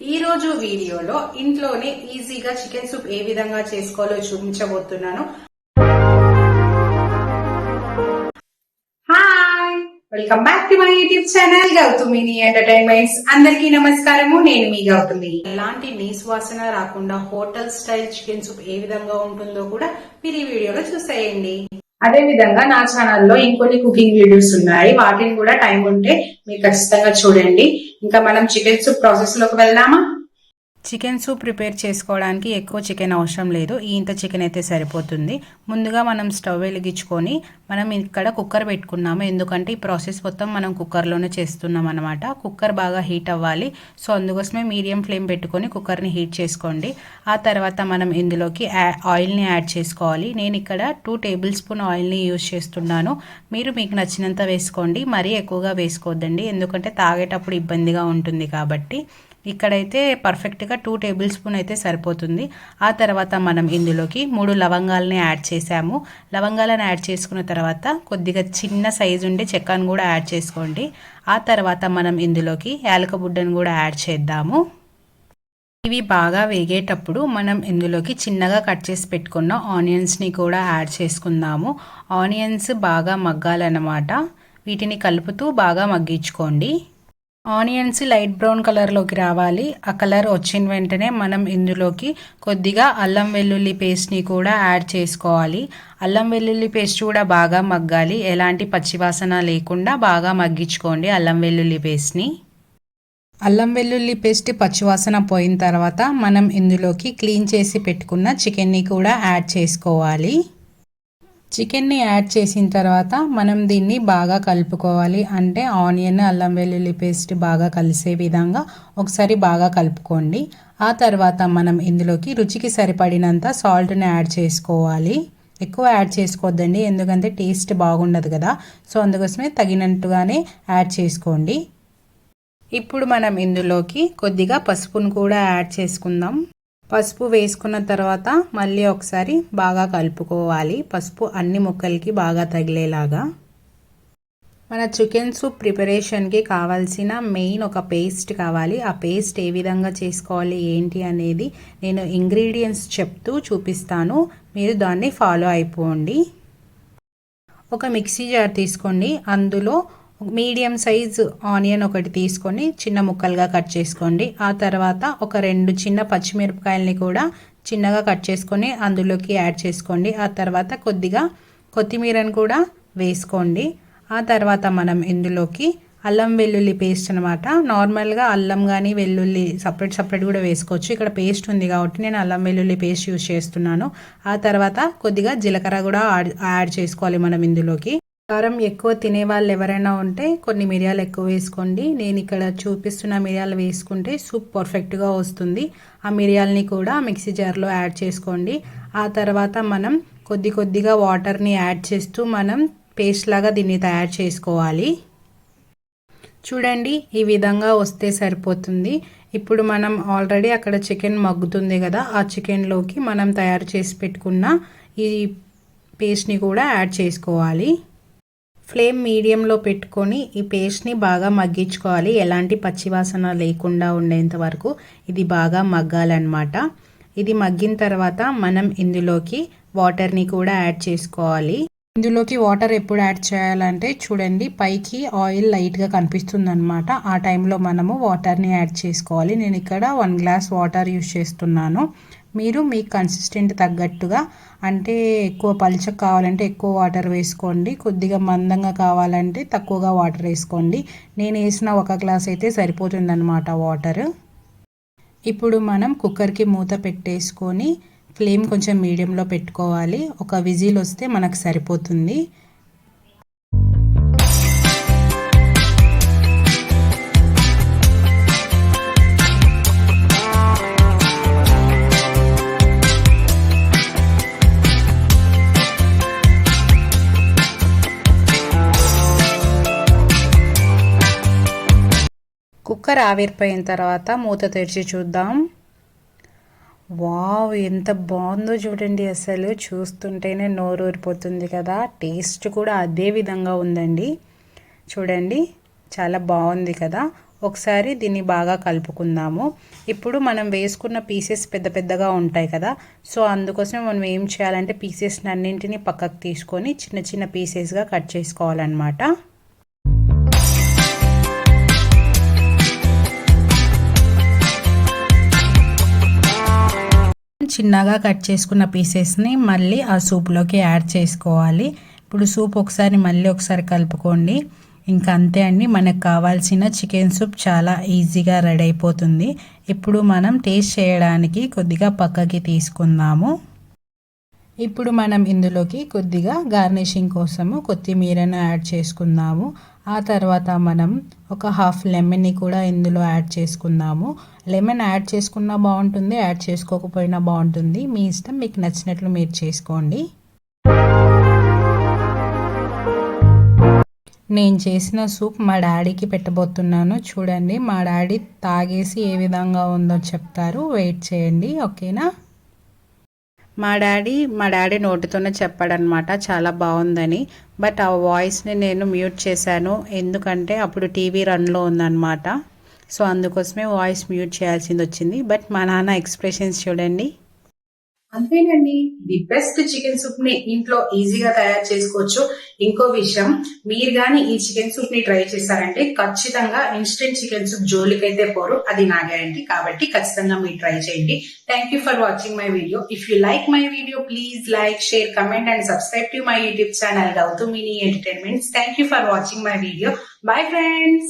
ఈ రోజు వీడియోలో ఇంట్లోనే ఈజీగా చికెన్ సూప్ ఏ విధంగా చేసుకోవాలో చూపించబోతున్నాను. Hi welcome back to my YouTube channel గౌతమిని entertainments అందరికీ నమస్కారము నేను మీ గౌతమి ఎలాంటి నీసువాసన రాకుండా హోటల్ స్టైల్ చికెన్ సూప్ ఏ విధంగా ఉంటుందో కూడా మీరు ఈ వీడియోలో చూసేయండి. అదే విధంగా నా ఛానల్లో ఇంకొన్ని కుకింగ్ వీడియోస్ ఉన్నాయి. వాటిని కూడా టైం ఉంటే మీరు ఖచ్చితంగా చూడండి. ఇంకా మనం చికెన్ సూప్ ప్రాసెస్లోకి వెళ్దామా? చికెన్ సూప్ ప్రిపేర్ చేసుకోవడానికి ఎక్కువ చికెన్ అవసరం లేదు. ఈ ఇంత చికెన్ అయితే సరిపోతుంది. ముందుగా మనం స్టవ్ వెలిగించుకొని మనం ఇక్కడ కుక్కర్ పెట్టుకున్నాము. ఎందుకంటే ఈ ప్రాసెస్ మొత్తం మనం కుక్కర్లోనే చేస్తున్నాం అనమాట కుక్కర్ బాగా హీట్ అవ్వాలి. సో అందుకోసమే మీడియం ఫ్లేమ్ పెట్టుకొని కుక్కర్ని హీట్ చేసుకోండి. ఆ తర్వాత మనం ఇందులోకి ఆయిల్ని యాడ్ చేసుకోవాలి. నేను ఇక్కడ టూ టేబుల్ స్పూన్ ఆయిల్ని యూజ్ చేస్తున్నాను. మీరు మీకు నచ్చినంత వేసుకోండి. మరీ ఎక్కువగా వేసుకోవద్దండి ఎందుకంటే తాగేటప్పుడు ఇబ్బందిగా ఉంటుంది కాబట్టి. ఇక్కడైతే పర్ఫెక్ట్గా టూ టేబుల్ స్పూన్ అయితే సరిపోతుంది. ఆ తర్వాత మనం ఇందులోకి మూడు లవంగాలని యాడ్ చేసాము. లవంగాలను యాడ్ చేసుకున్న తర్వాత కొద్దిగా చిన్న సైజు ఉండే చెక్కను కూడా యాడ్ చేసుకోండి. ఆ తర్వాత మనం ఇందులోకి యాలక బుడ్డను కూడా యాడ్ చేద్దాము. ఇవి బాగా వేగేటప్పుడు మనం ఇందులోకి చిన్నగా కట్ చేసి పెట్టుకున్న ఆనియన్స్ని కూడా యాడ్ చేసుకుందాము. ఆనియన్స్ బాగా మగ్గాలన్నమాట. వీటిని కలుపుతూ బాగా మగ్గించుకోండి. ఆనియన్స్ లైట్ బ్రౌన్ కలర్లోకి రావాలి. ఆ కలర్ వచ్చిన వెంటనే మనం ఇందులోకి కొద్దిగా అల్లం వెల్లుల్లి పేస్ట్ని కూడా యాడ్ చేసుకోవాలి. అల్లం వెల్లుల్లి పేస్ట్ కూడా బాగా మగ్గాలి. ఎలాంటి పచ్చివాసన లేకుండా బాగా మగ్గించుకోండి అల్లం వెల్లుల్లి పేస్ట్ని. అల్లం వెల్లుల్లి పేస్ట్ పచ్చివాసన పోయిన తర్వాత మనం ఇందులోకి క్లీన్ చేసి పెట్టుకున్న చికెన్ని కూడా యాడ్ చేసుకోవాలి. చికెన్ని యాడ్ చేసిన తర్వాత మనం దీన్ని బాగా కలుపుకోవాలి. అంటే ఆనియన్ అల్లం వెల్లుల్లి పేస్ట్ బాగా కలిసే విధంగా ఒకసారి బాగా కలుపుకోండి. ఆ తర్వాత మనం ఇందులోకి రుచికి సరిపడినంత సాల్ట్ని యాడ్ చేసుకోవాలి. ఎక్కువ యాడ్ చేసుకోవద్దండి ఎందుకంటే టేస్ట్ బాగుండదు కదా. సో అందుకోసమే తగినట్టుగానే యాడ్ చేసుకోండి. ఇప్పుడు మనం ఇందులోకి కొద్దిగా పసుపును కూడా యాడ్ చేసుకుందాం. పసుపు వేసుకున్న తర్వాత మళ్ళీ ఒకసారి బాగా కలుపుకోవాలి. పసుపు అన్ని ముక్కలకి బాగా తగిలేలాగా. మన చికెన్ సూప్ ప్రిపరేషన్కి కావాల్సిన మెయిన్ ఒక పేస్ట్ కావాలి. ఆ పేస్ట్ ఏ విధంగా చేసుకోవాలి ఏంటి అనేది నేను ఇంగ్రీడియంట్స్ చెప్తూ చూపిస్తాను. మీరు దాన్ని ఫాలో అయిపోండి. ఒక మిక్సీ జార్ తీసుకోండి. అందులో మీడియం సైజు ఆనియన్ ఒకటి తీసుకొని చిన్న ముక్కలుగా కట్ చేసుకోండి. ఆ తర్వాత ఒక రెండు చిన్న పచ్చిమిరపకాయలని కూడా చిన్నగా కట్ చేసుకొని అందులోకి యాడ్ చేసుకోండి. ఆ తర్వాత కొద్దిగా కొత్తిమీరను కూడా వేసుకోండి. ఆ తర్వాత మనం ఇందులోకి అల్లం వెల్లుల్లి పేస్ట్ అనమాట నార్మల్గా అల్లం కానీ వెల్లుల్లి సపరేట్ సపరేట్ కూడా వేసుకోవచ్చు. ఇక్కడ పేస్ట్ ఉంది కాబట్టి నేను అల్లం వెల్లుల్లి పేస్ట్ యూస్ చేస్తున్నాను. ఆ తర్వాత కొద్దిగా జీలకర్ర కూడా యాడ్ చేసుకోవాలి మనం ఇందులోకి. కారం ఎక్కువ తినే వాళ్ళు ఎవరైనా ఉంటే కొన్ని మిరియాలు ఎక్కువ వేసుకోండి. నేను ఇక్కడ చూపిస్తున్న మిరియాలు వేసుకుంటే సూప్ పర్ఫెక్ట్గా వస్తుంది. ఆ మిరియాలని కూడా మిక్సీ జార్లో యాడ్ చేసుకోండి. ఆ తర్వాత మనం కొద్ది కొద్దిగా వాటర్ని యాడ్ చేస్తూ మనం పేస్ట్ లాగా దీన్ని తయారు చేసుకోవాలి. చూడండి ఈ విధంగా వస్తే సరిపోతుంది. ఇప్పుడు మనం ఆల్రెడీ అక్కడ చికెన్ మగ్గుతుంది కదా ఆ చికెన్లోకి మనం తయారు చేసి పెట్టుకున్న ఈ పేస్ట్ని కూడా యాడ్ చేసుకోవాలి. ఫ్లేమ్ మీడియంలో పెట్టుకొని ఈ పేస్ట్ని బాగా మగ్గించుకోవాలి. ఎలాంటి పచ్చివాసన లేకుండా ఉండేంత వరకు ఇది బాగా మగ్గాలన్నమాట. ఇది మగ్గిన తర్వాత మనం ఇందులోకి వాటర్ని కూడా యాడ్ చేసుకోవాలి. ఇందులోకి వాటర్ ఎప్పుడు యాడ్ చేయాలంటే చూడండి పైకి ఆయిల్ లైట్గా కనిపిస్తుంది అనమాట ఆ టైంలో మనము వాటర్ని యాడ్ చేసుకోవాలి. నేను ఇక్కడ వన్ గ్లాస్ వాటర్ యూస్ చేస్తున్నాను. మీరు మీ కన్సిస్టెంట్ తగ్గట్టుగా అంటే ఎక్కువ పలుచగా కావాలంటే ఎక్కువ వాటర్ వేసుకోండి. కొద్దిగా మందంగా కావాలంటే తక్కువగా వాటర్ వేసుకోండి. నేను వేసిన ఒక గ్లాస్ అయితే సరిపోతుందన్నమాట వాటర్ ఇప్పుడు మనం కుక్కర్కి మూత పెట్టేసుకొని ఫ్లేమ్ కొంచెం మీడియంలో పెట్టుకోవాలి. ఒక విజిల్ వస్తే మనకు సరిపోతుంది. కుక్కర్ ఆవిరిపోయిన తర్వాత మూత తెరిచి చూద్దాం. వావ్ ఎంత బాగుందో చూడండి అసలు. చూస్తుంటేనే నోరు ఊరిపోతుంది కదా. టేస్ట్ కూడా అదే విధంగా ఉందండి. చూడండి చాలా బాగుంది కదా. ఒకసారి దీన్ని బాగా కలుపుకుందాము. ఇప్పుడు మనం వేసుకున్న పీసెస్ పెద్ద పెద్దగా ఉంటాయి కదా. సో అందుకోసం మనం ఏం చేయాలంటే పీసెస్ అన్నింటినీ పక్కకు తీసుకొని చిన్న చిన్న పీసెస్గా కట్ చేసుకోవాలన్నమాట. చిన్నగా కట్ చేసుకున్న పీసెస్ని మళ్ళీ ఆ సూప్లోకి యాడ్ చేసుకోవాలి. ఇప్పుడు సూప్ ఒకసారి మళ్ళీ ఒకసారి కలుపుకోండి. ఇంకా అంతే అండి మనకు కావాల్సిన చికెన్ సూప్ చాలా ఈజీగా రెడీ అయిపోతుంది. ఇప్పుడు మనం టేస్ట్ చేయడానికి కొద్దిగా పక్కకి తీసుకుందాము. ఇప్పుడు మనం ఇందులోకి కొద్దిగా గార్నిషింగ్ కోసము కొత్తిమీరను యాడ్ చేసుకుందాము. ఆ తర్వాత మనం ఒక హాఫ్ లెమన్ని కూడా ఇందులో యాడ్ చేసుకుందాము. లెమన్ యాడ్ చేసుకున్నా బాగుంటుంది యాడ్ చేసుకోకపోయినా బాగుంటుంది. మీ ఇష్టం మీకు నచ్చినట్లు మీరు చేసుకోండి. నేను చేసిన సూప్ మా డాడీకి పెట్టబోతున్నాను. చూడండి మా డాడీ తాగేసి ఏ విధంగా ఉందో చెప్తారు. వెయిట్ చేయండి ఓకేనా? మా డాడీ మా డాడీ నోటితోనే చెప్పాడనమాట చాలా బాగుందని. బట్ ఆ వాయిస్ని నేను మ్యూట్ చేశాను. ఎందుకంటే అప్పుడు టీవీ రన్లో ఉందన్నమాట సో అందుకోసమే వాయిస్ మ్యూట్ చేయాల్సింది వచ్చింది బట్ మా నాన్న ఎక్స్ప్రెషన్స్ చూడండి. అంతేనండి. ది బెస్ట్ చికెన్ సూప్ని ఇంట్లో ఈజీగా తయారు చేసుకోవచ్చు. ఇంకో విషయం మీరు గాని ఈ చికెన్ సూప్ని ట్రై చేశారంటే ఖచ్చితంగా ఇన్స్టెంట్ చికెన్ సూప్ జోలికైతే పోరు. అది నా గ్యారంటీ కాబట్టి ఖచ్చితంగా మీరు ట్రై చేయండి. Thank you for watching my video if you like my video please like share comment and subscribe to my YouTube channel Gautam mini entertainments thank you for watching my video bye friends